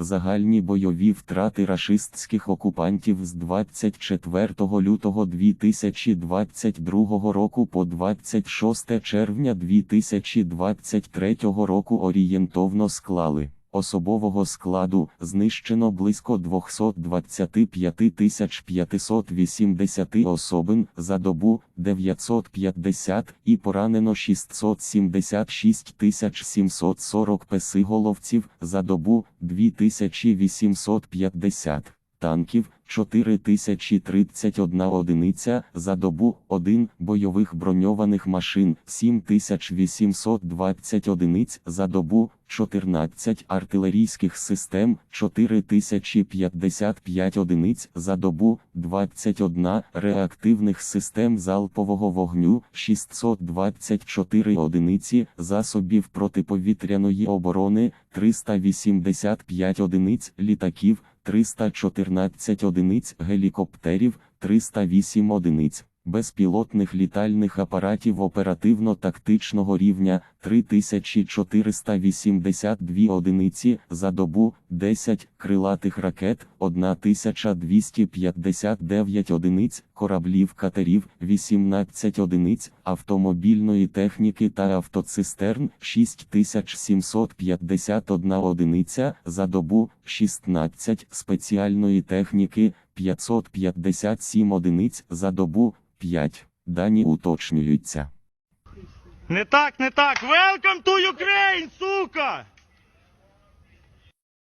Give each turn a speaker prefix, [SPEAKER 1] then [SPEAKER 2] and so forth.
[SPEAKER 1] Загальні бойові втрати рашистських окупантів з 24 лютого 2022 року по 26 червня 2023 року орієнтовно склали. Особового складу знищено близько 225 580 особин за добу 950 і поранено 676 740 песиголовців за добу 2850 танків 4031 одиниця за добу 1 бойових броньованих машин 7820 одиниць за добу 14 артилерійських систем 4055 одиниць за добу 21 реактивних систем залпового вогню 624 одиниці засобів протиповітряної оборони 385 одиниць літаків 314 одиниць гелікоптерів, 308 одиниць безпілотних літальних апаратів оперативно-тактичного рівня 3482 одиниці за добу, 10 крилатих ракет, 1259 одиниць кораблів катерів, 18 одиниць автомобільної техніки та автоцистерн, 6751 одиниця за добу, 16 спеціальної техніки, 557 одиниць за добу, 5. Дані уточнюються.
[SPEAKER 2] Не так, не так. Welcome to Ukraine, сука!